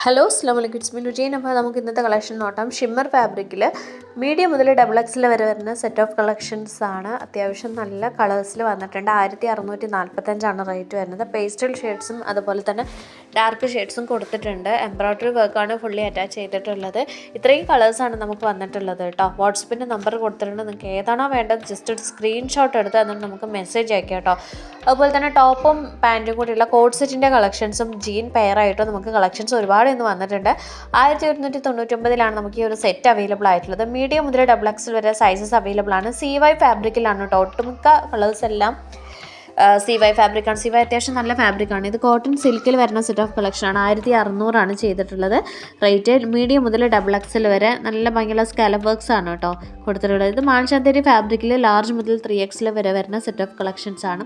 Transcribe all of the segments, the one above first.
Hello അസ്ലാം വലൈക്കും it's അപ്പോൾ നമുക്ക് ഇന്നത്തെ കളക്ഷൻ നോട്ടാം ഷിമ്മർ ഫാബ്രിക്കിൽ മീഡിയം മുതൽ ഡബിൾ എക്സിൽ വരെ വരുന്ന സെറ്റ് ഓഫ് കളക്ഷൻസ് ആണ്. അത്യാവശ്യം നല്ല കളേഴ്സിൽ വന്നിട്ടുണ്ട്. ആയിരത്തി അറുന്നൂറ്റി നാൽപ്പത്തഞ്ചാണ് റേറ്റ് വരുന്നത് പേസ്റ്റൽ ഷെയ്ഡ്സും അതുപോലെ തന്നെ ഡാർക്ക് ഷെയ്ഡ്സും കൊടുത്തിട്ടുണ്ട്. എംബ്രോയ്ഡറി വർക്കാണ് ഫുള്ളി അറ്റാച്ച് ചെയ്തിട്ടുള്ളത്. ഇത്രയും കളേഴ്സാണ് നമുക്ക് വന്നിട്ടുള്ളത് കേട്ടോ വാട്സപ്പിന്റെ നമ്പർ കൊടുത്തിട്ടുണ്ട്. നിങ്ങൾക്ക് ഏതാണോ വേണ്ടത് ജസ്റ്റ് ഒരു സ്ക്രീൻഷോട്ട് എടുത്ത് എന്നിട്ട് നമുക്ക് മെസ്സേജ് അയക്കാം കേട്ടോ അതുപോലെ തന്നെ ടോപ്പും പാന്റും കൂടിയുള്ള കോഡ് സെറ്റിന്റെ കളക്ഷൻസും ജീൻ പെയറായിട്ടും നമുക്ക് കളക്ഷൻസ് ഒരുപാട് ഇന്ന് വന്നിട്ടുണ്ട്. ആയിരത്തി ഒരുന്നൂറ്റി തൊണ്ണൂറ്റൊമ്പതിലാണ് നമുക്ക് ഈ ഒരു സെറ്റ് അവൈലബിൾ ആയിട്ടുള്ളത്. മീഡിയം മുതൽ ഡബിൾ എക്സിൽ വരെ സൈസസ് അവൈലബിൾ ആണ്. സി വൈ ഫാബ്രിക്കിലാണ് കേട്ടോ. ഒട്ടുമിക്ക കളേഴ്സ് എല്ലാം സി വൈ ഫാബ്രിക്കാണ്. സി വൈ അത്യാവശ്യം നല്ല ഫാബ്രിക്കാണ്. ഇത് കോട്ടൺ സിൽക്കിൽ വരുന്ന സെറ്റ് ഓഫ് കളക്ഷനാണ് ആയിരത്തി അറുന്നൂറാണ് ചെയ്തിട്ടുള്ളത്. റേറ്റ് മീഡിയം മുതൽ ഡബിൾ എക്സൽ വരെ നല്ല ഭംഗിയുള്ള സ്കാലപ്പ് വർക്ക്സ് ആണ് കേട്ടോ കൊടുത്തിട്ടുള്ളത്. ഇത് മാൾചാന്തേരി ഫാബ്രിക്കിൽ ലാർജ് മുതൽ ത്രീ എക്സിൽ വരെ വരുന്ന സെറ്റ് ഓഫ് കളക്ഷൻസ് ആണ്.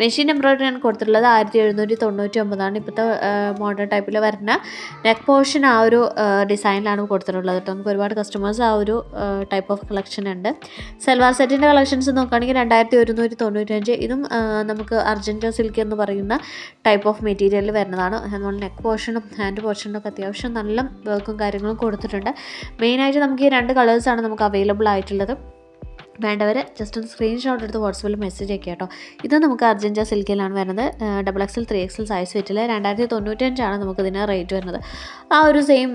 മെഷീൻ എംബ്രോയിഡറി ആണ് കൊടുത്തിട്ടുള്ളത്. ആയിരത്തി എഴുന്നൂറ്റി തൊണ്ണൂറ്റി ഒമ്പതാണ് ഇപ്പോഴത്തെ മോഡേൺ ടൈപ്പിൽ വരുന്ന. നെക്ക് പോർഷൻ ആ ഒരു ഡിസൈനിലാണ് കൊടുത്തിട്ടുള്ളത് കേട്ടോ. നമുക്ക് ഒരുപാട് കസ്റ്റമേഴ്സ് ആ ഒരു ടൈപ്പ് ഓഫ് കളക്ഷൻ ഉണ്ട്. സെൽവാർ സെറ്റിന്റെ കളക്ഷൻസ് നോക്കുകയാണെങ്കിൽ രണ്ടായിരത്തി ഒരുന്നൂറ്റി തൊണ്ണൂറ്റഞ്ച് ഇതും നമുക്ക് അർജന്റോ സിൽക്ക് എന്ന് പറയുന്ന ടൈപ്പ് ഓഫ് മെറ്റീരിയലിൽ വരുന്നതാണ്. അതുപോലെ നെക്ക് പോർഷനും ഹാൻഡ് പോർഷനും ഒക്കെ അത്യാവശ്യം നല്ല വർക്കും കാര്യങ്ങളും കൊടുത്തിട്ടുണ്ട്. മെയിനായിട്ട് നമുക്ക് ഈ രണ്ട് കളേഴ്സാണ് നമുക്ക് അവൈലബിൾ ആയിട്ടുള്ളത്. വേണ്ടവർ ജസ്റ്റ് ഒന്ന് സ്ക്രീൻഷോട്ട് എടുത്ത് വാട്സപ്പിൽ മെസ്സേജ് അയക്കുക കേട്ടോ. ഇത് നമുക്ക് അർജന്റ സിൽക്കിലാണ് വരുന്നത്. Double XL three XL size വെറ്റിൽ രണ്ടായിരത്തി തൊണ്ണൂറ്റഞ്ചാണ് നമുക്കിതിന് റേറ്റ് വരുന്നത്. ആ ഒരു സെയിം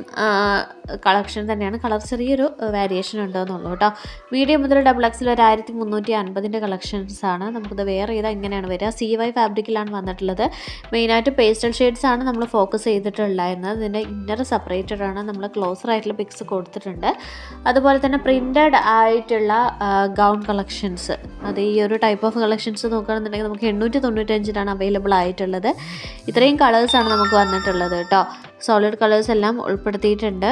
കളക്ഷൻ തന്നെയാണ്. കളർ ചെറിയൊരു വേരിയേഷൻ ഉണ്ടെന്നുള്ളൂ കേട്ടോ. മീഡിയം മുതൽ ഡബിൾ എക്സിൽ ഒരു ആയിരത്തി മുന്നൂറ്റി അൻപതിന്റെ കളക്ഷൻസാണ് നമുക്കിത് വേറെ ചെയ്താൽ ഇങ്ങനെയാണ് വരിക. സി വൈ ഫാബ്രിക്കിലാണ് വന്നിട്ടുള്ളത്. മെയിനായിട്ട് പേസ്റ്റൽ ഷെയ്ഡ്സ് ആണ് നമ്മൾ ഫോക്കസ് ചെയ്തിട്ടുണ്ടായിരുന്നത്. ഇതിന്റെ ഇന്നർ സെപ്പറേറ്റഡ് ആണ്. നമ്മൾ ക്ലോസർ ആയിട്ടുള്ള പിക്സ് കൊടുത്തിട്ടുണ്ട്. അതുപോലെ തന്നെ പ്രിന്റഡ് ആയിട്ടുള്ള ഗൗൺ കളക്ഷൻസ് അത് ഈ ഒരു ടൈപ്പ് ഓഫ് കളക്ഷൻസ് നോക്കുകയാണെന്നുണ്ടെങ്കിൽ നമുക്ക് എണ്ണൂറ്റി തൊണ്ണൂറ്റഞ്ചിനാണ് അവൈലബിൾ ആയിട്ടുള്ളത്. ഇത്രയും കളേഴ്സാണ് നമുക്ക് വന്നിട്ടുള്ളത് കേട്ടോ. സോളിഡ് കളേഴ്സ് എല്ലാം ഉൾപ്പെടുത്തിയിട്ടുണ്ട്.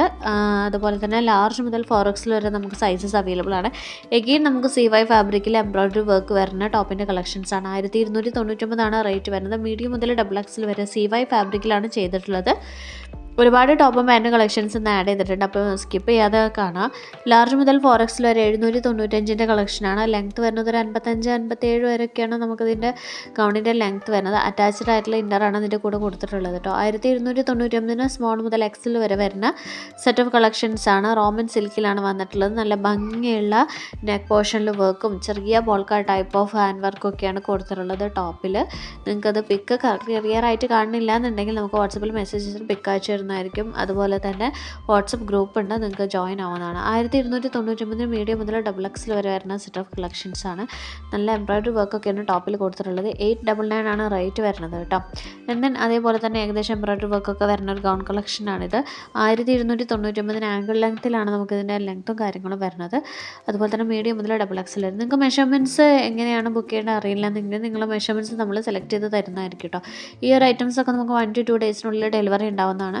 അതുപോലെ തന്നെ ലാർജ് മുതൽ ഫോർ എക്സിൽ വരെ നമുക്ക് സൈസസ് അവൈലബിൾ ആണ്. എഗെയിൻ നമുക്ക് സി വൈ ഫാബ്രിക്കിൽ എംബ്രോയിഡറി വർക്ക് വരുന്ന ടോപ്പിന്റെ കളക്ഷൻസ് ആണ്. ആയിരത്തി ഇരുന്നൂറ്റി തൊണ്ണൂറ്റൊമ്പതാണ് റേറ്റ് വരുന്നത്. മീഡിയം മുതൽ ഡബിൾ എക്സിൽ വരെ സി വൈ ഫാബ്രിക്കിലാണ് ചെയ്തിട്ടുള്ളത്. ഒരുപാട് ടോപ്പ് ബാൻഡ് കളക്ഷൻസ് ഇന്ന് ആഡ് ചെയ്തിട്ടുണ്ട്. അപ്പോൾ സ്കിപ്പ് ചെയ്യാതെ കാണാം. ലാർജ് മുതൽ ഫോർ എക്സിൽ വരെ എഴുന്നൂറ്റി തൊണ്ണൂറ്റഞ്ചിന്റെ കളക്ഷനാണ് ലെങ്ത് വരുന്നത് ഒരു അൻപത്തഞ്ച് അൻപത്തേഴ് വരെയൊക്കെയാണ് നമുക്കിതിന്റെ ഗൗണിന്റെ ലെങ്ത് വരുന്നത്. അറ്റാച്ച്ഡ് ആയിട്ടുള്ള ഇന്നറാണ് ഇതിന്റെ കൂടെ കൊടുത്തിട്ടുള്ളത് കേട്ടോ ആയിരത്തി ഇരുന്നൂറ്റി തൊണ്ണൂറ്റൊമ്പതിന് സ്മോൾ മുതൽ എക്സിൽ വരെ വരുന്ന സെറ്റ് ഓഫ് കളക്ഷൻസ് ആണ്. റോമൻ സിൽക്കിലാണ് വന്നിട്ടുള്ളത്. നല്ല ഭംഗിയുള്ള നെക്ക് പോർഷനിൽ വർക്കും ചെറിയ ബോൾക്ക ടൈപ്പ് ഓഫ് ഹാൻഡ് വർക്കൊക്കെയാണ് കൊടുത്തിട്ടുള്ളത് ടോപ്പിൽ നിങ്ങൾക്കത് പിക്ക് ക്ലിയർ ആയിട്ട് കാണുന്നില്ല എന്നുണ്ടെങ്കിൽ നമുക്ക് വാട്സപ്പിൽ മെസ്സേജ് പിക്ക് അയച്ചു തരുന്നതായിരിക്കും അതുപോലെ തന്നെ വാട്സപ്പ് ഗ്രൂപ്പ് ഉണ്ട് നിങ്ങൾക്ക് ജോയിൻ ആവുന്നതാണ്. ആയിരത്തി ഇരുന്നൂറ്റി തൊണ്ണൂറ്റൊമ്പതിന് മീഡിയം മുതൽ ഡബിൾ എക്സിൽ വരെ വരുന്ന സെറ്റ് ഓഫ് കളക്ഷൻസ് ആണ്. നല്ല എംബ്രോയ്ഡറി വർക്കൊക്കെയാണ് ടോപ്പിൽ കൊടുത്തിട്ടുള്ളത്. എയ്റ്റ് ഡബിൾ നയൻ ആണ് റേറ്റ് വരുന്നത് കേട്ടോ. ദെൻ അതേപോലെ തന്നെ ഏകദേശം എംബ്രോയ്ഡറി വർക്കൊക്കെ വരുന്ന ഒരു ഗൗൺ കളക്ഷനാണിത് ആയിരത്തി ഇരുന്നൂറ്റി തൊണ്ണൂറ്റൊമ്പതിന് ആംഗിൾ ലെങ്ത്തിലാണ് നമുക്ക് ഇതിന്റെ ലെങ്ത്തും കാര്യങ്ങളും വരുന്നത്. അതുപോലെ തന്നെ മീഡിയം മുതൽ ഡബിൾ എക്സിൽ വരും. നിങ്ങൾക്ക് മെഷർമെന്റ്സ് എങ്ങനെയാണ് ബുക്ക് ചെയ്യേണ്ടത് അറിയില്ല എന്നെങ്കിൽ നിങ്ങളുടെ മെഷർമെന്റ്സ് നമ്മൾ സെലക്ട് ചെയ്ത് തരുന്നതായിരിക്കും കേട്ടോ. ഈ ഒരു ഐറ്റംസ് ഒക്കെ നമുക്ക് വൺ ടു ടു ഡേയ്സിനുള്ളിൽ ഡെലിവറി ഉണ്ടാവുന്നതാണ്.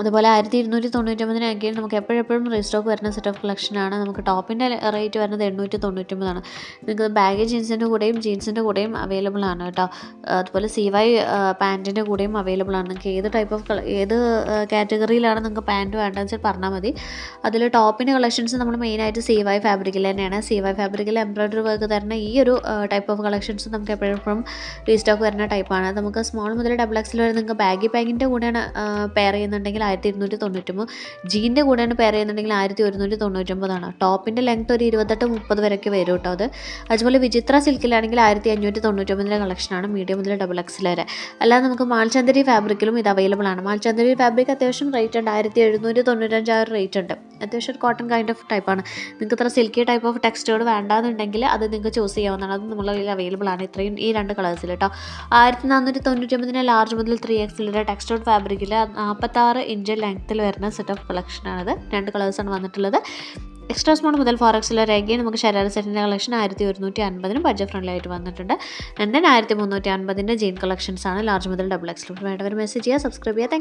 അതുപോലെ ആയിരത്തി ഇരുന്നൂറ്റി തൊണ്ണൂറ്റൊമ്പതിന് നമുക്ക് എപ്പോഴെപ്പോഴും റീസ്റ്റോക്ക് വരുന്ന സെറ്റ് ഓഫ് കളക്ഷനാണ് നമുക്ക് ടോപ്പിന്റെ റേറ്റ് വരുന്നത് എണ്ണൂറ്റി തൊണ്ണൂറ്റൊമ്പതാണ് നിങ്ങൾക്ക് ബാഗ് ജീൻസിന്റെ കൂടെയും ജീൻസിന്റെ കൂടെയും അവൈലബിൾ ആണ് കേട്ടോ. അതുപോലെ സി വൈ പാന്റിന്റെ കൂടെയും അവൈലബിൾ ആണ്. നിങ്ങൾക്ക് ഏത് ടൈപ്പ് ഓഫ് ഏത് കാറ്റഗറിയിലാണ് നിങ്ങൾക്ക് പാന്റ് വേണ്ടതെന്ന് വെച്ചാൽ പറഞ്ഞാൽ മതി. അതിൽ ടോപ്പിന്റെ കളക്ഷൻസ് നമ്മൾ മെയിനായിട്ട് സി വൈ ഫാബ്രിക്കിൽ തന്നെയാണ്. സി വൈ ഫാബ്രിക്കിൽ എംബ്രോയ്ഡറി വർക്ക് തരുന്ന ഈ ഒരു ടൈപ്പ് ഓഫ് കളക്ഷൻസ് നമുക്ക് എപ്പോഴെപ്പോഴും റീസ്റ്റോക്ക് വരുന്ന ടൈപ്പാണ് നമുക്ക് സ്മോൾ മുതൽ ഡബിൾ എക്സിൽ വരെ നിങ്ങൾക്ക് ബാഗി പാക്കിന്റെ കൂടെയാണ് പെയർ ചെയ്യുന്നുണ്ടെങ്കിൽ ആയിരത്തി ഇരുന്നൂറ്റി തൊണ്ണൂറ്റൊമ്പത് ജീന്റെ കൂടെയാണ് പെയർ ചെയ്യുന്നുണ്ടെങ്കിൽ ആയിരത്തി ഒരുന്നൂറ്റി തൊണ്ണൂറ്റൊമ്പതാണ് ടോപ്പിന്റെ ലെങ്ത് ഒരു ഇരുപത്തെട്ട് മുപ്പത് വരെയൊക്കെ വരും കേട്ടോ അത്. അതുപോലെ വിചിത്ര സിൽക്കിലാണെങ്കിൽ ആയിരത്തി അഞ്ഞൂറ്റി തൊണ്ണൂറ്റൊമ്പതിന്റെ കളക്ഷനാണ് മീഡിയം മുതൽ ഡബിൾ എക്സിൽ വരെ. അല്ലാതെ നമുക്ക് മാൽചന്ദരി ഫാബ്രിക്കിലും ഇത് അവൈലബിൾ ആണ്. മാൽചന്ദരി ഫാബ്രിക് അത്യാവശ്യം റേറ്റ് ഉണ്ട്. ആയിരത്തി എഴുന്നൂറ്റി തൊണ്ണൂറ്റഞ്ചായിരം റേറ്റ് ഉണ്ട്. അത്യാവശ്യം ഒരു കോട്ടൺ കൈൻഡ് ഓഫ് ടൈപ്പാണ് നിങ്ങൾക്ക് ഇത്ര സിൽക്കി ടൈപ്പ് ഓഫ് ടെക്സ്റ്റോട് വേണ്ടാന്നുണ്ടെങ്കിൽ അത് നിങ്ങൾക്ക് ചൂസ് ചെയ്യാവുന്നതാണ്. അത് നമ്മളെ കയ്യിൽ അവൈലബിൾ ആണ്. ഇത്രയും ഈ രണ്ട് കളേഴ്സിൽ കേട്ടോ ആയിരത്തി നാനൂറ്റി തൊണ്ണൂറ്റൊമ്പതിന് ലാർജ് മുതൽ ത്രീ എക്സിലെ ടെക്സ്റ്റോഡ് ഫാബ്രിക്കിൽ നാൽപ്പത്താറ് ഇഞ്ച് ലെങ്ത്തിൽ വരുന്ന സെറ്റ് ഓഫ് കളക്ഷനാണിത് രണ്ട് കളേഴ്സാണ് വന്നിട്ടുള്ളത്. എക്സ്ട്രാ സ്മോൾ മുതൽ ഫോർ എക്സിൽ വരെയൊക്കെ നമുക്ക് ശരാര സെറ്റിന്റെ കളക്ഷൻ ആയിരത്തി ഒരുന്നൂറ്റി അൻപതിനും ബഡ്ജറ്റ് ഫ്രണ്ട്ലി ആയിട്ട് വന്നിട്ടുണ്ട്. ആൻഡ് ആയിരത്തി മുന്നൂറ്റി അൻപതിന്റെ ജീൻ കളക്ഷൻസ് ആണ് ലാർജ് മുതൽ ഡബിൾ എക്സിൽ വേണ്ടവർ മെസ്സേജ് ചെയ്യുക സബ്സ്ക്രൈബ് ചെയ്യുക.